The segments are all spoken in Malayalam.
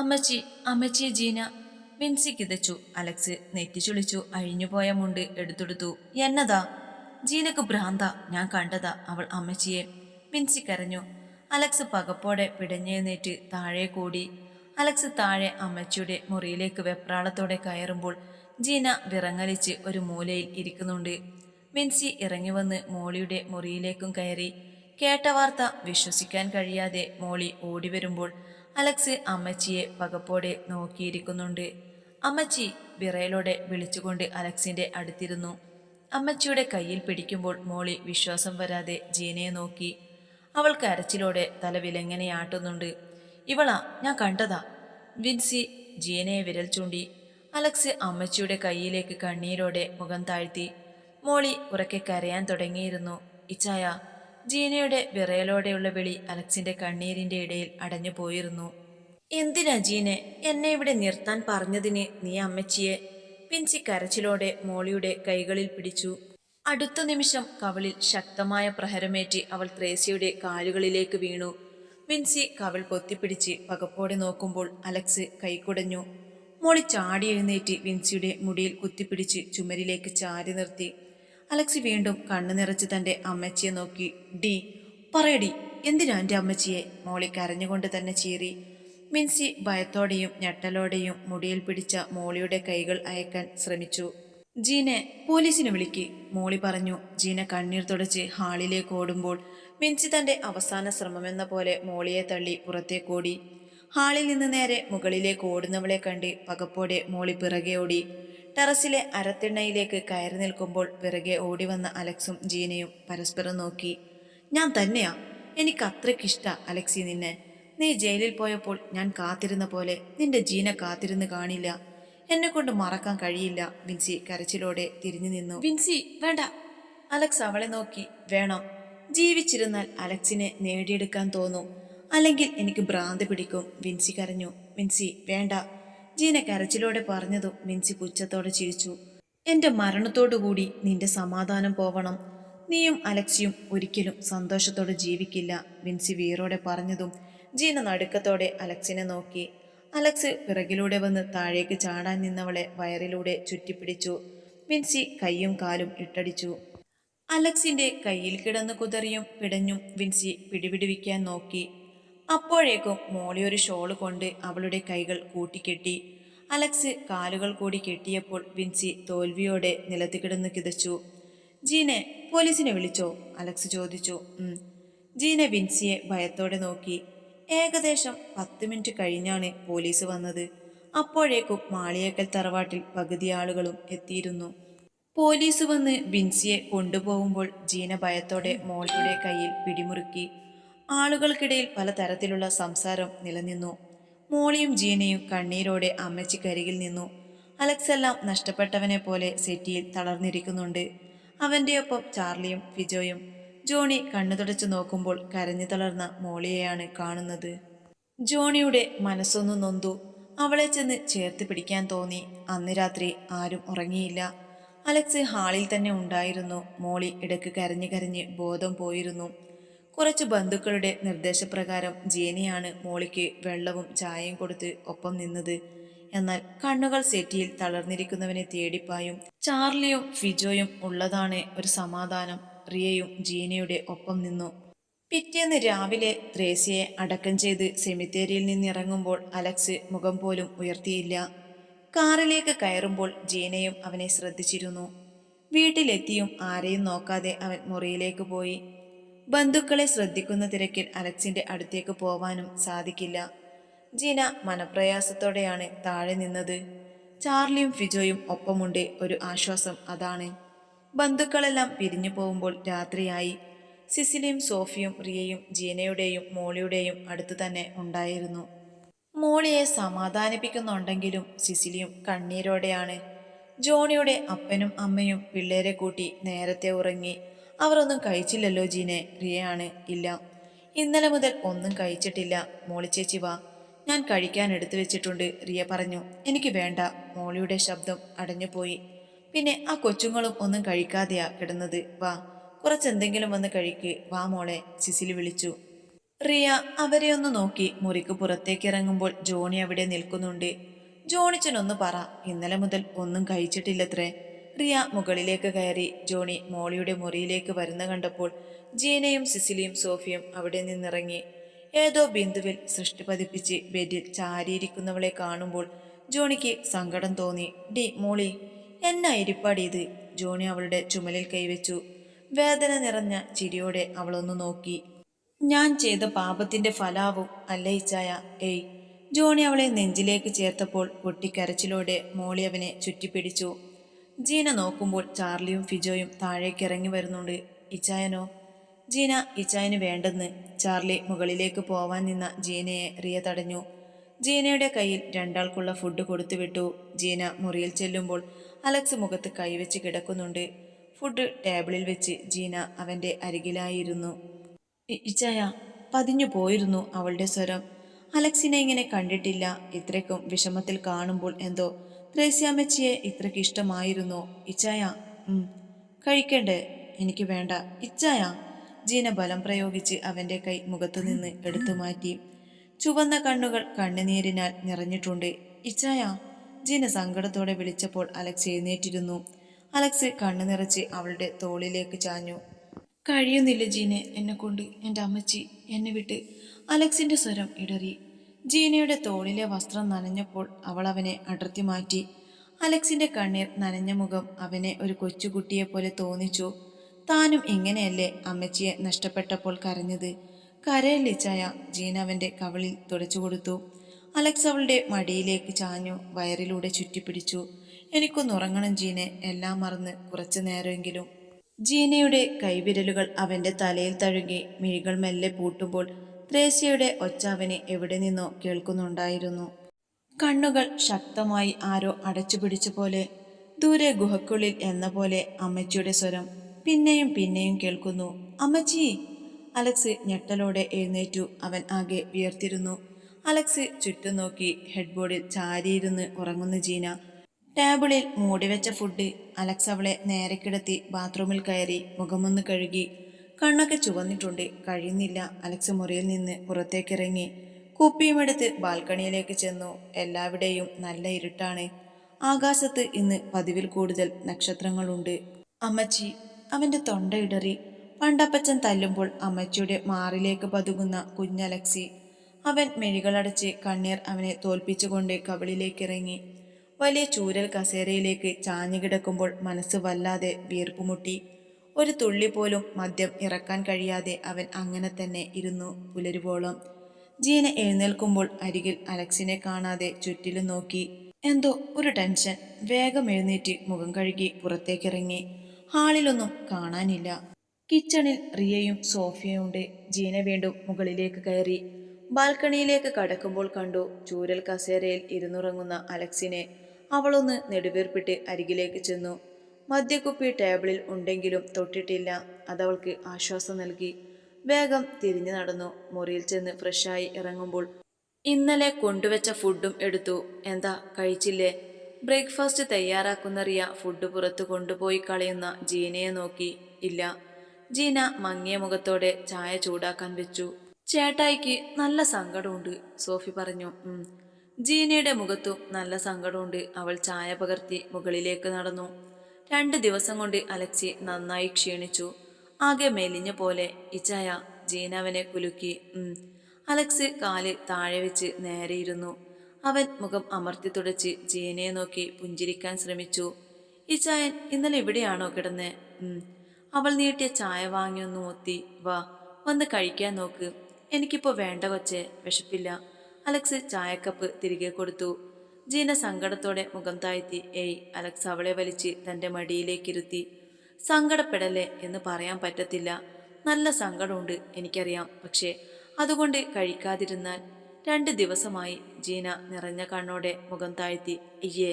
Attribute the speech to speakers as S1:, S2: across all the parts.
S1: അമ്മച്ചി അമ്മച്ചി ജീന. മിൻസി കിതച്ചു. അലക്സ് നെറ്റിച്ചുളിച്ചു അഴിഞ്ഞുപോയ മുണ്ട് എടുത്തെടുത്തു. എന്നതാ? ജീനക്ക് ഭ്രാന്ത. ഞാൻ കണ്ടതാ. അവൾ അമ്മച്ചിയെ വിൻസി കരഞ്ഞു അലക്സ് പകപ്പോടെ പിടഞ്ഞെഴുന്നേറ്റ് താഴെ കൂടി. അലക്സ് താഴെ അമ്മച്ചിയുടെ മുറിയിലേക്ക് വെപ്രാളത്തോടെ കയറുമ്പോൾ ജീന വിറങ്ങലിച്ച് ഒരു മൂലയിൽ ഇരിക്കുന്നുണ്ട്. മിൻസി ഇറങ്ങി വന്ന് മോളിയുടെ മുറിയിലേക്കും കയറി. കേട്ട വാർത്ത വിശ്വസിക്കാൻ കഴിയാതെ മോളി ഓടി വരുമ്പോൾ അലക്സ് അമ്മച്ചിയെ പകപ്പോടെ നോക്കിയിരിക്കുന്നുണ്ട്. അമ്മച്ചി വിറയലോടെ വിളിച്ചുകൊണ്ട് അലക്സിന്റെ അടുത്തിരുന്നു. അമ്മച്ചിയുടെ കയ്യിൽ പിടിക്കുമ്പോൾ മോളി വിശ്വാസം വരാതെ ജീനയെ നോക്കി. അവൾ കരച്ചിലോടെ തല വിലങ്ങനെയാട്ടുന്നുണ്ട് ഇവളാ ഞാൻ കണ്ടതാ. വിൻസി ജീനയെ വിരൽ ചൂണ്ടി. അലക്സ് അമ്മച്ചിയുടെ കയ്യിലേക്ക് കണ്ണീരോടെ മുഖം താഴ്ത്തി. മോളി ഉറക്കെ കരയാൻ തുടങ്ങിയിരുന്നു. ഇച്ചായ ജീനയുടെ വിറയലോടെയുള്ള വിളി അലക്സിന്റെ കണ്ണീരിന്റെ ഇടയിൽ അടഞ്ഞു പോയിരുന്നു. എന്തിനാ ജീനെ? എന്നെ ഇവിടെ നിർത്താൻ പറഞ്ഞതിന് നീ അമ്മച്ചിയെ? പിൻസി കരച്ചിലോടെ മോളിയുടെ കൈകളിൽ പിടിച്ചു. അടുത്ത നിമിഷം കവളിൽ ശക്തമായ പ്രഹരമേറ്റ് അവൾ ത്രേസ്യയുടെ കാലുകളിലേക്ക് വീണു. വിൻസി കവൾ പൊത്തിപ്പിടിച്ച് പകപ്പോടെ നോക്കുമ്പോൾ അലക്സ് കൈക്കുടഞ്ഞു മോളി ചാടി എഴുന്നേറ്റ് വിൻസിയുടെ മുടിയിൽ കുത്തിപ്പിടിച്ച് ചുമരിലേക്ക് ചാരി നിർത്തി. അലക്സി വീണ്ടും കണ്ണു നിറച്ച് തന്റെ അമ്മച്ചിയെ നോക്കി. ഡി പറയടി എന്തിനാ എന്റെ അമ്മച്ചിയെ? മോളി കരഞ്ഞുകൊണ്ട് തന്നെ ചീറി. മിൻസി ഭയത്തോടെയും ഞെട്ടലോടെയും മുടിയിൽ പിടിച്ച മോളിയുടെ കൈകൾ അയക്കാൻ ശ്രമിച്ചു. ജീനെ പോലീസിനെ വിളിക്ക് മോളി പറഞ്ഞു. ജീന കണ്ണീർ തുടച്ച് ഹാളിലേക്ക് ഓടുമ്പോൾ മിൻസി തന്റെ അവസാന ശ്രമമെന്ന പോലെ മോളിയെ തള്ളി പുറത്തേക്കോടി ഹാളിൽ നിന്ന് നേരെ മുകളിലേക്ക് ഓടുന്നവളെ കണ്ട് പകപ്പോടെ മോളി പിറകെ ഓടി. ടെറസിലെ അരത്തിണ്ണയിലേക്ക് കയറി നിൽക്കുമ്പോൾ പിറകെ ഓടി വന്ന അലക്സും ജീനയും പരസ്പരം നോക്കി ഞാൻ തന്നെയാ. എനിക്ക് അത്രയ്ക്കിഷ്ട അലക്സി നിന്നെ. നീ ജയിലിൽ പോയപ്പോൾ ഞാൻ കാത്തിരുന്ന പോലെ നിന്റെ ജീന കാത്തിരുന്ന് കാണില്ല. എന്നെ കൊണ്ട് മറക്കാൻ കഴിയില്ല. വിൻസി കരച്ചിലോടെ തിരിഞ്ഞു നിന്നു. വിൻസി വേണ്ട. അലക്സ് അവളെ നോക്കി വേണം. ജീവിച്ചിരുന്നാൽ അലക്സിനെ നേടിയെടുക്കാൻ തോന്നും. അല്ലെങ്കിൽ എനിക്ക് ഭ്രാന്ത് പിടിക്കും. വിൻസി കരഞ്ഞു. വിൻസി വേണ്ട. ജീന കരച്ചിലോടെ പറഞ്ഞതും മിൻസി പുച്ഛത്തോടെ ചിരിച്ചു. എന്റെ മരണത്തോടുകൂടി നിന്റെ സമാധാനം പോവണം. നീയും അലക്സിയും ഒരിക്കലും സന്തോഷത്തോടെ ജീവിക്കില്ല മിൻസി വീറോടെ പറഞ്ഞതും ജീന നടുക്കത്തോടെ അലക്സിനെ നോക്കി. അലക്സ് പിറകിലൂടെ വന്ന് താഴേക്ക് ചാടാൻ നിന്നവളെ വയറിലൂടെ ചുറ്റിപ്പിടിച്ചു. മിൻസി കൈയും കാലും ഇട്ടടിച്ചു. അലക്സിന്റെ കയ്യിൽ കിടന്ന് കുതറിയും പിടഞ്ഞും വിൻസി പിടിപിടിവിക്കാൻ നോക്കി. അപ്പോഴേക്കും മോളി ഒരു ഷോൾ കൊണ്ട് അവളുടെ കൈകൾ കൂട്ടിക്കെട്ടി. അലക്സ് കാലുകൾ കൂടി കെട്ടിയപ്പോൾ വിൻസി തോൽവിയോടെ നിലത്ത് കിടന്ന് കിതച്ചു. ജീനെ പോലീസിനെ വിളിച്ചോ? അലക്സ് ചോദിച്ചു. ജീനെ വിൻസിയെ ഭയത്തോടെ നോക്കി. ഏകദേശം പത്ത് മിനിറ്റ് കഴിഞ്ഞാണ് പോലീസ് വന്നത്. അപ്പോഴേക്കും മാളിയേക്കൽ തറവാട്ടിൽ പകുതി ആളുകളും എത്തിയിരുന്നു. പോലീസ് വന്ന് വിൻസിയെ കൊണ്ടുപോകുമ്പോൾ ജീന ഭയത്തോടെ മോളിയുടെ കയ്യിൽ പിടിമുറുക്കി. ആളുകൾക്കിടയിൽ പലതരത്തിലുള്ള സംസാരം നിലനിന്നു. മോളിയും ജീനയും കണ്ണീരോടെ അമ്മച്ചിക്കരികിൽ നിന്നു. അലക്സ് എല്ലാം നഷ്ടപ്പെട്ടവനെ പോലെ സെറ്റിയിൽ തളർന്നിരിക്കുന്നുണ്ട്. അവന്റെ ഒപ്പം ചാർലിയും ഫിജോയും. ജോണി കണ്ണു തുടച്ചു നോക്കുമ്പോൾ കരഞ്ഞു തളർന്ന മോളിയെയാണ് കാണുന്നത്. ജോണിയുടെ മനസ്സൊന്നു നൊന്തു. അവളെ ചെന്ന് ചേർത്ത് പിടിക്കാൻ തോന്നി. അന്ന് രാത്രി ആരും ഉറങ്ങിയില്ല. അലക്സ് ഹാളിൽ തന്നെ ഉണ്ടായിരുന്നു. മോളി ഇടയ്ക്ക് കരഞ്ഞു കരഞ്ഞ് ബോധം പോയിരുന്നു. കുറച്ച് ബന്ധുക്കളുടെ നിർദ്ദേശപ്രകാരം ജീനിയാണ് മോളിക്ക് വെള്ളവും ചായയും കൊടുത്ത് ഒപ്പം നിന്നത്. എന്നാൽ കണ്ണുകൾ സെറ്റിയിൽ തളർന്നിരിക്കുന്നവനെ തേടിപ്പായും ചാർലിയും ഫിജോയും ഉള്ളതാണ് ഒരു സമാധാനം. റിയയും ജീനയുടെ ഒപ്പം നിന്നു. പിറ്റേന്ന് രാവിലെ ത്രേസ്യയെ അടക്കം ചെയ്ത് സെമിത്തേരിയിൽ നിന്നിറങ്ങുമ്പോൾ അലക്സ് മുഖം പോലും ഉയർത്തിയില്ല. കാറിലേക്ക് കയറുമ്പോൾ ജീനയും അവനെ ശ്രദ്ധിച്ചിരുന്നു. വീട്ടിലെത്തിയും ആരെയും നോക്കാതെ അവൻ മുറിയിലേക്ക് പോയി. ബന്ധുക്കളെ ശ്രദ്ധിക്കുന്ന തിരക്കിൽ അലക്സിന്റെ അടുത്തേക്ക് പോവാനും സാധിക്കില്ല. ജീന മനപ്രയാസത്തോടെയാണ് താഴെ നിന്നത്. ചാർലിയും ഫിജോയും ഒപ്പമുണ്ട് ഒരു ആശ്വാസം അതാണ്. ബന്ധുക്കളെല്ലാം പിരിഞ്ഞു പോകുമ്പോൾ രാത്രിയായി. സിസിലിയും സോഫിയും റിയയും ജീനയുടെയും മോളിയുടെയും അടുത്ത് തന്നെ ഉണ്ടായിരുന്നു. മോളിയെ സമാധാനിപ്പിക്കുന്നുണ്ടെങ്കിലും സിസിലിയും കണ്ണീരോടെയാണ്. ജോണിയുടെ അപ്പനും അമ്മയും പിള്ളേരെ കൂട്ടി നേരത്തെ ഉറങ്ങി അവർ ഒന്നും കഴിച്ചില്ലല്ലോ ജീനെ. റിയയാണ് ഇല്ല. ഇന്നലെ മുതൽ ഒന്നും കഴിച്ചിട്ടില്ല. മോളിച്ചേച്ചി വാ. ഞാൻ കഴിക്കാൻ എടുത്തു വെച്ചിട്ടുണ്ട് റിയ പറഞ്ഞു. എനിക്ക് വേണ്ട. മോളിയുടെ ശബ്ദം അടഞ്ഞുപോയി. പിന്നെ ആ കൊച്ചുങ്ങളും ഒന്നും കഴിക്കാതെയാ കിടന്നത്. വാ. കുറച്ചെന്തെങ്കിലും വന്ന് കഴിക്ക്. വാ മോളെ സിസിലി വിളിച്ചു. റിയ അവരെ ഒന്ന് നോക്കി. മുറിക്ക് പുറത്തേക്ക് ഇറങ്ങുമ്പോൾ ജോണി അവിടെ നിൽക്കുന്നുണ്ട്. ജോണിച്ചനൊന്ന് പറ. ഇന്നലെ മുതൽ ഒന്നും കഴിച്ചിട്ടില്ലത്രേ. റിയ മുകളിലേക്ക് കയറി ജോണി മോളിയുടെ മുറിയിലേക്ക് വരുന്ന കണ്ടപ്പോൾ ജീനയും സിസിലിയും സോഫിയും അവിടെ നിന്നിറങ്ങി. ഏതോ ബിന്ദുവിൽ സൃഷ്ടി പതിപ്പിച്ച് ബെഡിൽ ചാരിയിരിക്കുന്നവളെ കാണുമ്പോൾ ജോണിക്ക് സങ്കടം തോന്നി. ഡി മോളി എന്നാ ഇരിപ്പാടി ഇത്? ജോണി അവളുടെ ചുമലിൽ കൈവച്ചു. വേദന നിറഞ്ഞ ചിരിയോടെ അവളൊന്നു നോക്കി. ഞാൻ ചെയ്ത പാപത്തിന്റെ ഫലാവും അല്ലയിച്ചായ ഏയ്. ജോണി അവളെ നെഞ്ചിലേക്ക് ചേർത്തപ്പോൾ പൊട്ടിക്കരച്ചിലോടെ മോളി അവനെ ചുറ്റിപ്പിടിച്ചു. ജീന നോക്കുമ്പോൾ ചാർലിയും ഫിജോയും താഴേക്ക് ഇറങ്ങി വരുന്നുണ്ട്. ഇച്ചായനോ? ജീന ഇച്ചായന് വേണ്ടെന്ന് ചാർലി മുകളിലേക്ക് പോവാൻ നിന്ന ജീനയെ റിയ തടഞ്ഞു ജീനയുടെ കയ്യിൽ രണ്ടാൾക്കുള്ള ഫുഡ് കൊടുത്തുവിട്ടു ജീന മുറിയിൽ ചെല്ലുമ്പോൾ അലക്സ് മുഖത്ത് കൈവച്ച് കിടക്കുന്നുണ്ട്. ഫുഡ് ടേബിളിൽ വെച്ച് ജീന അവന്റെ അരികിലായിരുന്നു. ഇച്ചായ പതിഞ്ഞു പോയിരുന്നു അവളുടെ സ്വരം. അലക്സിനെ ഇങ്ങനെ കണ്ടിട്ടില്ല. ഇത്രയ്ക്കും വിഷമത്തിൽ കാണുമ്പോൾ എന്തോ ത്രേസ്യാമ്മച്ചിയെ ഇത്രയ്ക്ക് ഇഷ്ടമായിരുന്നു. ഇച്ചായ കഴിക്കണ്ടേ? എനിക്ക് വേണ്ട. ഇച്ചായ ജീന ബലം പ്രയോഗിച്ച് അവന്റെ കൈ മുഖത്തു നിന്ന് എടുത്തു മാറ്റി. ചുവന്ന കണ്ണുകൾ കണ്ണുനീരിനാൽ നിറഞ്ഞിട്ടുണ്ട്. ഇച്ചായ ജീന സങ്കടത്തോടെ വിളിച്ചപ്പോൾ അലക്സ് എഴുന്നേറ്റിരുന്നു. അലക്സ് കണ്ണു നിറച്ച് അവളുടെ തോളിലേക്ക് ചാഞ്ഞു. കഴിയുന്നില്ല ജീനെ എന്നെ കൊണ്ട് എന്റെ അമ്മച്ചി എന്നെ വിട്ട് അലക്സിന്റെ സ്വരം ഇടറി. ജീനയുടെ തോളിലെ വസ്ത്രം നനഞ്ഞപ്പോൾ അവൾ അവനെ അടർത്തി മാറ്റി. അലക്സിന്റെ കണ്ണീർ നനഞ്ഞ മുഖം അവനെ ഒരു കൊച്ചുകുട്ടിയെ പോലെ തോന്നിച്ചു. താനും ഇങ്ങനെയല്ലേ അമ്മച്ചിയെ നഷ്ടപ്പെട്ടപ്പോൾ കരഞ്ഞത്? കരയിലിച്ചായ ജീന അവന്റെ കവിളിൽ തുടച്ചു കൊടുത്തു. അലക്സ് അവളുടെ മടിയിലേക്ക് ചാഞ്ഞു വയറിലൂടെ ചുറ്റിപ്പിടിച്ചു. എനിക്കൊന്ന് ഉറങ്ങണം ജീനെ എല്ലാം മറന്ന് കുറച്ചു നേരമെങ്കിലും. ജീനയുടെ കൈവിരലുകൾ അവന്റെ തലയിൽ തഴുകി മിഴികൾ മെല്ലെ പൂട്ടുമ്പോൾ ത്രേസ്യയുടെ ഒച്ചാവിനെ എവിടെ നിന്നോ കേൾക്കുന്നുണ്ടായിരുന്നു. കണ്ണുകൾ ശക്തമായി ആരോ അടച്ചു പിടിച്ച പോലെ ദൂരെ ഗുഹക്കുള്ളിൽ എന്ന പോലെ അമ്മച്ചിയുടെ സ്വരം പിന്നെയും പിന്നെയും കേൾക്കുന്നു. അമ്മച്ചി! അലക്സ് ഞെട്ടലോടെ എഴുന്നേറ്റു. അവൻ ആകെ വിയർത്തിരുന്നു. അലക്സ് ചുറ്റും നോക്കി ഹെഡ്ബോർഡിൽ ചാരിയിരുന്ന് ഉറങ്ങുന്ന ജീന. ടേബിളിൽ മൂടിവെച്ച ഫുഡ്. അലക്സ് അവളെ നേരെ കിടത്തി ബാത്റൂമിൽ കയറി മുഖമൊന്ന് കഴുകി കണ്ണൊക്കെ ചുവന്നിട്ടുണ്ട്. കഴിയുന്നില്ല. അലക്സ് മുറിയിൽ നിന്ന് പുറത്തേക്കിറങ്ങി. കുപ്പിയുമെടുത്ത് ബാൽക്കണിയിലേക്ക് ചെന്നു. എല്ലാവിടെയും നല്ല ഇരുട്ടാണ്. ആകാശത്ത് ഇന്ന് പതിവിൽ കൂടുതൽ നക്ഷത്രങ്ങളുണ്ട്. അമ്മച്ചി അവന്റെ തൊണ്ട ഇടറി. പണ്ടപ്പച്ചൻ തല്ലുമ്പോൾ അമ്മച്ചിയുടെ മാറിലേക്ക് പതുങ്ങുന്ന കുഞ്ഞലക്സി. അവൻ മെഴികളടച്ച് കണ്ണീർ അവനെ തോൽപ്പിച്ചുകൊണ്ട് കവിളിലേക്കിറങ്ങി. വലിയ ചൂരൽ കസേരയിലേക്ക് ചാഞ്ഞുകിടക്കുമ്പോൾ മനസ്സ് വല്ലാതെ വീർപ്പുമുട്ടി ഒരു തുള്ളി പോലും മദ്യം ഇറക്കാൻ കഴിയാതെ അവൻ അങ്ങനെ തന്നെ ഇരുന്നു പുലരുവോളം. ജീന എഴുന്നേൽക്കുമ്പോൾ അരികിൽ അലക്സിനെ കാണാതെ ചുറ്റിലും നോക്കി. എന്തോ ഒരു ടെൻഷൻ. വേഗം എഴുന്നേറ്റ് മുഖം കഴുകി പുറത്തേക്കിറങ്ങി. ഹാളിലൊന്നും കാണാനില്ല. കിച്ചണിൽ റിയയും സോഫിയയും ഉണ്ട് ജീന വീണ്ടും മുകളിലേക്ക് കയറി. ബാൽക്കണിയിലേക്ക് കടക്കുമ്പോൾ കണ്ടു ചൂരൽ കസേരയിൽ ഇരുന്നുറങ്ങുന്ന അലക്സിനെ. അവളൊന്ന് നെടുവേർപ്പിട്ട് അരികിലേക്ക് ചെന്നു. മദ്യക്കുപ്പി ടേബിളിൽ ഉണ്ടെങ്കിലും തൊട്ടിട്ടില്ല. അതവൾക്ക് ആശ്വാസം നൽകി. വേഗം തിരിഞ്ഞു നടന്നു. മുറിയിൽ ചെന്ന് ഫ്രഷായി ഇറങ്ങുമ്പോൾ ഇന്നലെ കൊണ്ടുവച്ച ഫുഡും എടുത്തു. എന്താ കഴിച്ചില്ലേ? ബ്രേക്ക്ഫാസ്റ്റ് തയ്യാറാക്കുന്നറിയ ഫുഡ് പുറത്തു കൊണ്ടുപോയി കളയുന്ന ജീനയെ നോക്കി. ഇല്ല. ജീന മങ്ങിയ മുഖത്തോടെ ചായ ചൂടാക്കാൻ വെച്ചു. ചേട്ടായിക്ക് നല്ല സങ്കടമുണ്ട് സോഫി പറഞ്ഞു. ജീനയുടെ മുഖത്തും നല്ല സങ്കടമുണ്ട്. അവൾ ചായ പകർത്തി മുകളിലേക്ക് നടന്നു. രണ്ട് ദിവസം കൊണ്ട് അലക്സി നന്നായി ക്ഷീണിച്ചു. ആകെ മെലിഞ്ഞ പോലെ ഇച്ചായ ജീനവനെ കുലുക്കി അലക്സ് കാൽ താഴെ വെച്ച് നേരെയിരുന്നു അവൻ മുഖം അമർത്തി തുടച്ച് ജീനയെ നോക്കി പുഞ്ചിരിക്കാൻ ശ്രമിച്ചു. ഇച്ചായൻ ഇന്നലെ ഇവിടെയാണോ കിടന്നേ? അവൾ നീട്ടിയ ചായ വാങ്ങിയൊന്ന് ഒത്തി വാ വന്ന് കഴിക്കാൻ നോക്ക്. എനിക്കിപ്പോ വേണ്ട കൊച്ചേ വിശപ്പില്ല. അലക്സ് ചായക്കപ്പ് തിരികെ കൊടുത്തു. ജീന സങ്കടത്തോടെ മുഖം താഴ്ത്തി ഏയ് അലക്സ് അവളെ വലിച്ച് തന്റെ മടിയിലേക്കിരുത്തി. സങ്കടപ്പെടല്ലേ എന്ന് പറയാൻ പറ്റത്തില്ല. നല്ല സങ്കടമുണ്ട് എനിക്കറിയാം. പക്ഷേ അതുകൊണ്ട് കഴിക്കാതിരുന്നാൽ. രണ്ട് ദിവസമായി ജീന നിറഞ്ഞ കണ്ണോടെ മുഖം താഴ്ത്തി അയ്യേ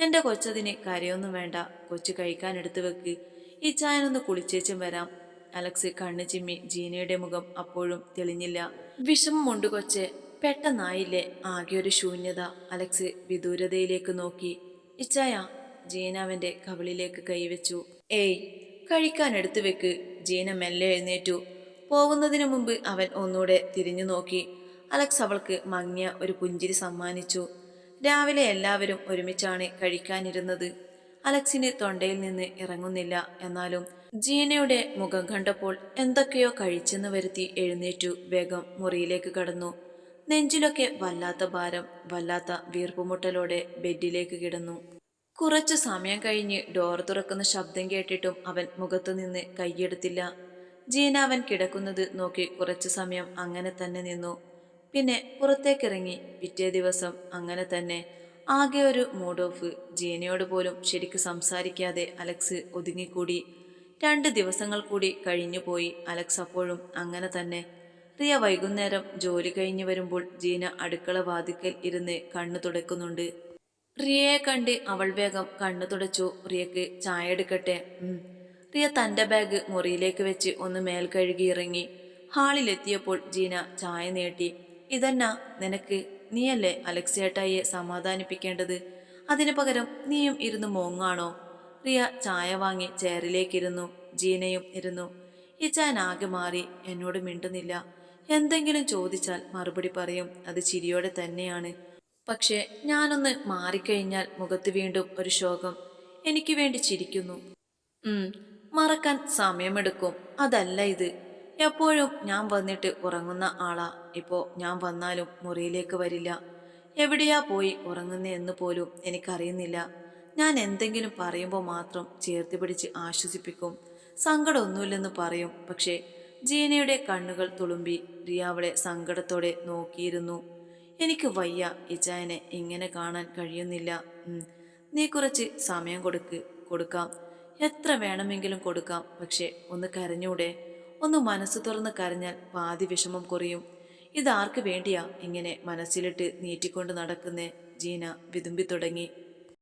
S1: എന്റെ കൊച്ചതിന് കരയൊന്നും വേണ്ട. കൊച്ചു കഴിക്കാൻ എടുത്തു വെക്ക്. ഈ ചായനൊന്ന് കുളിച്ചേച്ചും വരാം. അലക്സ് കണ്ണു ചിമ്മി ജീനയുടെ മുഖം അപ്പോഴും തെളിഞ്ഞില്ല. വിഷമമുണ്ട് കൊച്ചെ. പെട്ടെന്നായില്ലേ ആകെ ഒരു ശൂന്യത. അലക്സ് വിദൂരതയിലേക്ക് നോക്കി. ഇച്ചായ ജീന അവന്റെ കവിളിലേക്ക് കൈവച്ചു. ഏയ് കഴിക്കാൻ എടുത്തു വെക്ക്. ജീന മെല്ലെ എഴുന്നേറ്റു. പോകുന്നതിനു മുമ്പ് അവൻ ഒന്നുകൂടെ തിരിഞ്ഞു നോക്കി. അലക്സ് അവൾക്ക് മങ്ങിയ ഒരു പുഞ്ചിരി സമ്മാനിച്ചു. രാവിലെ എല്ലാവരും ഒരുമിച്ചാണ് കഴിക്കാനിരുന്നത്. അലക്സിന് തൊണ്ടയിൽ നിന്ന് ഇറങ്ങുന്നില്ല. എന്നാലും ജീനയുടെ മുഖം കണ്ടപ്പോൾ എന്തൊക്കെയോ കഴിച്ചെന്ന് വരുത്തി എഴുന്നേറ്റു. വേഗം മുറിയിലേക്ക് കടന്നു. നെഞ്ചിലൊക്കെ വല്ലാത്ത ഭാരം വല്ലാത്ത വീർപ്പുമുട്ടലോടെ ബെഡിലേക്ക് കിടന്നു. കുറച്ചു സമയം കഴിഞ്ഞ് ഡോർ തുറക്കുന്ന ശബ്ദം കേട്ടിട്ടും അവൻ മുഖത്തു നിന്ന് കൈയെടുത്തില്ല. ജീന അവൻ കിടക്കുന്നത് നോക്കി കുറച്ചു സമയം അങ്ങനെ തന്നെ നിന്നു. പിന്നെ പുറത്തേക്കിറങ്ങി പിറ്റേ ദിവസം അങ്ങനെ തന്നെ ആകെ ഒരു മൂഡ് ഓഫ്. ജീനയോട് പോലും ശരിക്ക് സംസാരിക്കാതെ അലക്സ് ഒതുങ്ങിക്കൂടി. രണ്ട് ദിവസങ്ങൾ കൂടി കഴിഞ്ഞുപോയി അലക്സ് അപ്പോഴും അങ്ങനെ തന്നെ റിയ വൈകുന്നേരം ജോലി കഴിഞ്ഞു വരുമ്പോൾ ജീന അടുക്കള വാതിക്കൽ ഇരുന്ന് കണ്ണു തുടക്കുന്നുണ്ട് പ്രിയയെ കണ്ട് അവൾ വേഗം കണ്ണു തുടച്ചു. റിയക്ക് ചായ എടുക്കട്ടെ. റിയ തന്റെ ബാഗ് മുറിയിലേക്ക് വെച്ച് ഒന്ന് മേൽ കഴുകി ഇറങ്ങി. ഹാളിലെത്തിയപ്പോൾ ജീന ചായ നീട്ടി. ഇതന്നാ? നിനക്ക്? നീയല്ലേ അലക്സേട്ടായിയെ സമാധാനിപ്പിക്കേണ്ടത്? അതിനു പകരം നീയും ഇരുന്ന് മോങ്ങാണോ? പ്രിയ ചായ വാങ്ങി ചെയറിലേക്കിരുന്നു. ജീനയും ഇരുന്നു. ഈ ചാൻ ആകെ മാറി. എന്നോട് മിണ്ടുന്നില്ല. എന്തെങ്കിലും ചോദിച്ചാൽ മറുപടി പറയും. അത് ചിരിയോടെ തന്നെയാണ്. പക്ഷേ ഞാനൊന്ന് മാറിക്കഴിഞ്ഞാൽ മുഖത്ത് വീണ്ടും ഒരു ശോകം. എനിക്ക് വേണ്ടി ചിരിക്കുന്നു. ഉം, മറക്കാൻ സമയമെടുക്കും. അതല്ല ഇത്. എപ്പോഴും ഞാൻ വന്നിട്ട് ഉറങ്ങുന്ന ആളാ. ഇപ്പോ ഞാൻ വന്നാലും മുറിയിലേക്ക് വരില്ല. എവിടെയാ പോയി ഉറങ്ങുന്നതെന്ന് പോലും എനിക്കറിയുന്നില്ല. ഞാൻ എന്തെങ്കിലും പറയുമ്പോൾ മാത്രം ചേർത്തി പിടിച്ച് ആശ്വസിപ്പിക്കും. സങ്കടമൊന്നുമില്ലെന്ന് പറയും. പക്ഷേ ജീനയുടെ കണ്ണുകൾ തുളുമ്പി റിയ അവളെ സങ്കടത്തോടെ നോക്കിയിരുന്നു. എനിക്ക് വയ്യ ഇജായനെ ഇങ്ങനെ കാണാൻ കഴിയുന്നില്ല. നീ കുറച്ച് സമയം കൊടുക്ക് കൊടുക്കാം. എത്ര വേണമെങ്കിലും കൊടുക്കാം പക്ഷേ ഒന്ന് കരഞ്ഞൂടെ? ഒന്ന് മനസ്സ് തുറന്ന് കരഞ്ഞാൽ പാതി വിഷമം കുറയും. ഇതാർക്ക് വേണ്ടിയാ ഇങ്ങനെ മനസ്സിലിട്ട് നീറ്റിക്കൊണ്ട് നടക്കുന്നേ? ജീന വിതുമ്പി തുടങ്ങി.